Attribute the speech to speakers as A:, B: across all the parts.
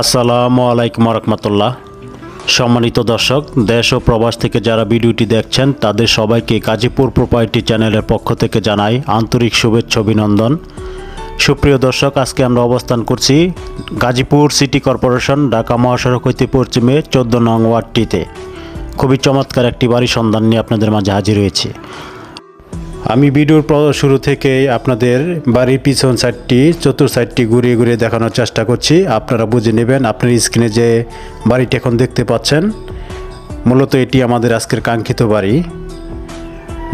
A: আসসালামু আলাইকুম রহমতুল্লাহ সম্মানিত দর্শক, দেশ ও প্রবাস থেকে যারা ভিডিওটি দেখছেন, তাদের সবাইকে গাজীপুর প্রোপার্টি চ্যানেলের পক্ষ থেকে জানাই আন্তরিক শুভেচ্ছা, অভিনন্দন। সুপ্রিয় দর্শক, আজকে আমরা অবস্থান করছি গাজীপুর সিটি কর্পোরেশন, ঢাকা মহাসড়ক হইতে পশ্চিমে চোদ্দ নং ওয়ার্ডটিতে। খুবই চমৎকার একটি বাড়ি সন্ধান নিয়ে আপনাদের মাঝে হাজির হয়েছি। আমি ভিডিওর শুরু থেকে আপনাদের বাড়ির পিছন সাইডটি, চতুর সাইডটি ঘুরিয়ে ঘুরিয়ে দেখানোর চেষ্টা করছি। আপনারা বুঝে নেবেন, আপনার স্ক্রিনে যে বাড়িটি এখন দেখতে পাচ্ছেন, মূলত এটি আমাদের আজকের কাঙ্ক্ষিত বাড়ি।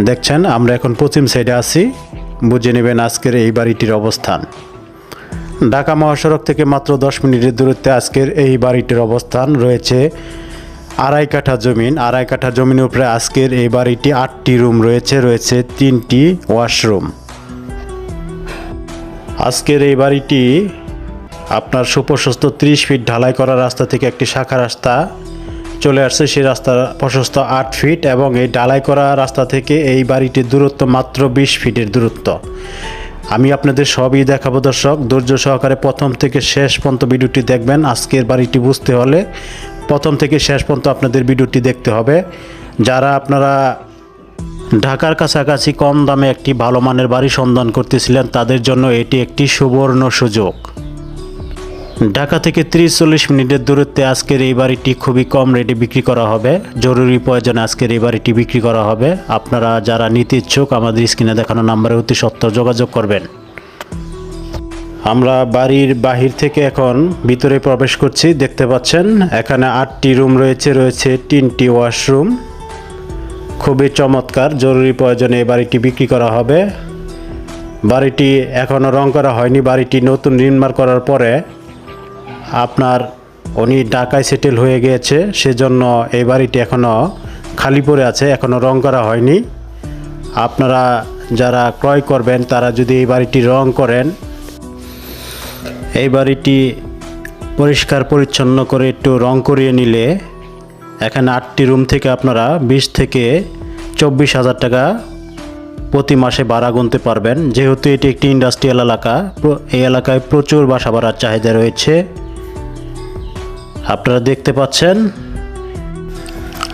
A: দেখছেন, আমরা এখন পশ্চিম সাইডে আছি, বুঝে নেবেন আজকের এই বাড়িটির অবস্থান। ঢাকা মহাসড়ক থেকে মাত্র দশ মিনিটের দূরত্বে আজকের এই বাড়িটির অবস্থান রয়েছে আড়াই কাঠা জমিন। আড়াই কাঠা জমিনের উপরে আজকের এই বাড়িটি আটটি রুম রয়েছে রয়েছে তিনটি ওয়াশরুম। আজকের এই বাড়িটি আপনার সুপ্রশস্ত ত্রিশ ফিট ঢালাই করা রাস্তা থেকে একটি শাখা রাস্তা চলে আসছে। সেই রাস্তার প্রশস্ত আট ফিট এবং এই ঢালাই করা রাস্তা থেকে এই বাড়িটির দূরত্ব মাত্র বিশ ফিটের দূরত্ব। আমি আপনাদের সবই দেখাবো দর্শক। ধৈর্য সহকারে প্রথম থেকে শেষ পর্যন্ত ভিডিওটি দেখবেন। আজকের বাড়িটি বুঝতে হলে প্রথম থেকে শেষ পর্যন্ত আপনাদের ভিডিওটি দেখতে হবে। যারা আপনারা ঢাকার কাছাকাছি কম দামে একটি ভালো মানের বাড়ি সন্ধান করতেছিলেন, তাদের জন্য এটি একটি সুবর্ণ সুযোগ। ঢাকা থেকে তিরিশ চল্লিশ মিনিটের দূরত্বে আজকের এই বাড়িটি খুবই কম রেটে বিক্রি করা হবে। জরুরি প্রয়োজনে আজকের এই বাড়িটি বিক্রি করা হবে। আপনারা যারা নিতে ইচ্ছুক, আমাদের স্ক্রিনে দেখানো নাম্বারে অতি সত্ত্বর যোগাযোগ করবেন। আমরা বাড়ির বাহির থেকে এখন ভিতরে প্রবেশ করছি, দেখতে পাচ্ছেন? এখানে আটটি রুম রয়েছে রয়েছে তিনটি ওয়াশরুম। খুবই চমৎকার, জরুরি প্রয়োজনে এই বাড়িটি বিক্রি করা হবে। বাড়িটি এখনও রং করা হয়নি, বাড়িটি নতুন নির্মাণ করার পরে আপনার উনি ঢাকায় সেটেল হয়ে গিয়েছে, সেজন্য এই বাড়িটি এখনও খালি পড়ে আছে এখনও রং করা হয়নি। আপনারা যারা ক্রয় করবেন, তারা যদি এই বাড়িটি রং করেন এই বাড়িটি পরিষ্কার পরিচ্ছন্ন করে একটু রং করিয়ে নিলে এখানে আটটি রুম থেকে আপনারা বিশ থেকে চব্বিশ হাজার টাকা প্রতি মাসে ভাড়া গুনতে পারবেন। যেহেতু এটি একটি ইন্ডাস্ট্রিয়াল এলাকা এই এলাকায় প্রচুর বাসা ভাড়ার চাহিদা রয়েছে। আপনারা দেখতে পাচ্ছেন,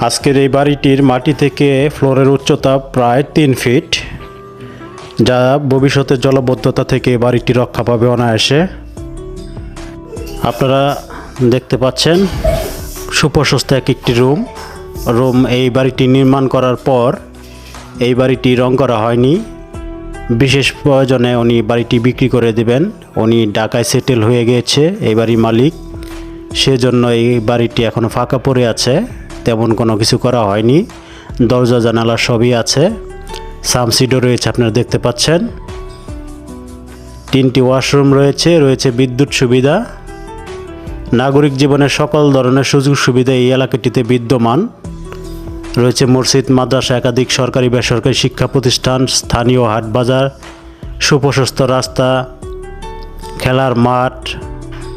A: আজকের এই বাড়িটির মাটি থেকে ফ্লোরের উচ্চতা প্রায় তিন ফিট, যা ভবিষ্যতে জলবদ্ধতা থেকে বাড়িটি রক্ষা পাবে অনায়াসে। আপনারা দেখতে পাচ্ছেন, সুপ্রশস্ত এক একটি রুম। রুম এই বাড়িটি নির্মাণ করার পর এই বাড়িটি রং করা হয়নি। বিশেষ প্রয়োজনে উনি বাড়িটি বিক্রি করে দেবেন। উনি ঢাকায় সেটেল হয়ে গিয়েছে এই বাড়ির মালিক। সেজন্য এই বাড়িটি এখনও ফাঁকা পড়ে আছে। তেমন কোনো কিছু করা হয়নি। দরজা, জানালা সবই আছে। সামসিডও রয়েছে, আপনারা দেখতে পাচ্ছেন। তিনটি ওয়াশরুম রয়েছে রয়েছে বিদ্যুৎ সুবিধা। নাগরিক জীবনের সকল ধরনের সুযোগ সুবিধা এই এলাকাটিতে বিদ্যমান। রয়েছে মসজিদ, মাদ্রাসা, একাধিক সরকারি বেসরকারি শিক্ষা প্রতিষ্ঠান, স্থানীয় হাট বাজার, সুপ্রশস্ত রাস্তা, খেলার মাঠ,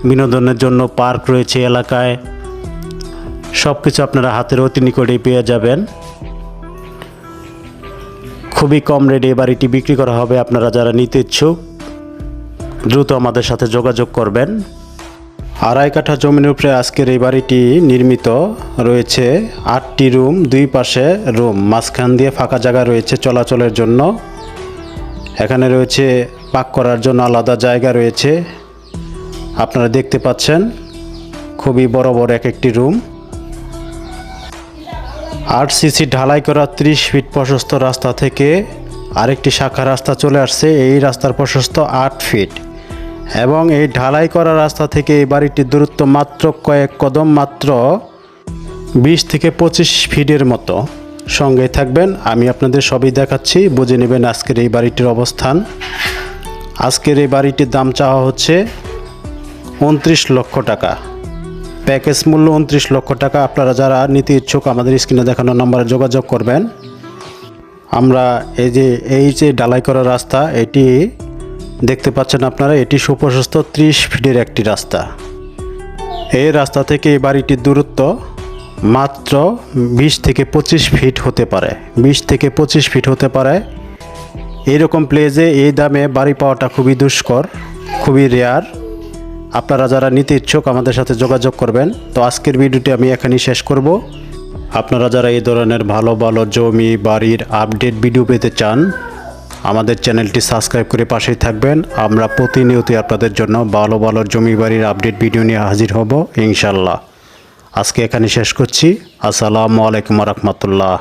A: বিনোদনের জন্য পার্ক রয়েছে এলাকায়। সব কিছু আপনারা হাতের অতি নিকটেই পেয়ে যাবেন। খুবই কম রেটে বাড়িটি বিক্রি করা হবে আপনারা যারা নিতে ইচ্ছুক, দ্রুত আমাদের সাথে যোগাযোগ করবেন। আড়াই কাঠা জমির উপরে আজকের এই বাড়িটি নির্মিত। রয়েছে আটটি রুম, দুই পাশে রুম। মাঝখান দিয়ে ফাঁকা জায়গা রয়েছে চলাচলের জন্য। এখানে রয়েছে পাক করার জন্য আলাদা জায়গা রয়েছে। আপনারা দেখতে পাচ্ছেন, খুবই বড় বড় এক একটি রুম। আট সিসি ঢালাই করা ত্রিশ ফিট প্রশস্ত রাস্তা থেকে আরেকটি শাখা রাস্তা চলে আসছে। এই রাস্তার প্রশস্ত আট ফিট। এবং এই ঢালাই করা রাস্তা থেকে এই বাড়িটির দূরত্ব মাত্র কয়েক কদম মাত্র বিশ থেকে পঁচিশ ফিটের মতো। সঙ্গে থাকবেন, আমি আপনাদের সবই দেখাচ্ছি। বুঝে নেবেন আজকের এই বাড়িটির অবস্থান। আজকের এই বাড়িটির দাম চাওয়া হচ্ছে উনত্রিশ লক্ষ টাকা। প্যাকেজ মূল্য উনত্রিশ লক্ষ টাকা। আপনারা যারা নিতে ইচ্ছুক আমাদের স্ক্রিনে দেখানো নম্বরে যোগাযোগ করবেন। আমরা এই যে এই যে ডালাই করা রাস্তা, এটি দেখতে পাচ্ছেন আপনারা, এটি সুপ্রশস্ত ত্রিশ ফিটের একটি রাস্তা। এই রাস্তা থেকে এই বাড়িটির দূরত্ব মাত্র বিশ থেকে পঁচিশ ফিট হতে পারে। বিশ থেকে পঁচিশ ফিট হতে পারে। এইরকম প্লেজে এই দামে বাড়ি পাওয়াটা খুবই দুষ্কর, খুবই রেয়ার আপনারা যারা নিতে ইচ্ছুক আমাদের সাথে যোগাযোগ করবেন। তো আজকের ভিডিওটি আমি এখানেই শেষ করব। আপনারা যারা এই ধরনের ভালো ভালো জমি, বাড়ির আপডেট ভিডিও পেতে চান আমাদের চ্যানেলটি সাবস্ক্রাইব করে পাশেই থাকবেন। আমরা প্রতিনিয়তই আপনাদের জন্য ভালো ভালো জমি বাড়ির আপডেট ভিডিও নিয়ে হাজির হব ইনশাল্লাহ আজকে এখানে শেষ করছি। আসসালামু আলাইকুম রহমতুল্লাহ।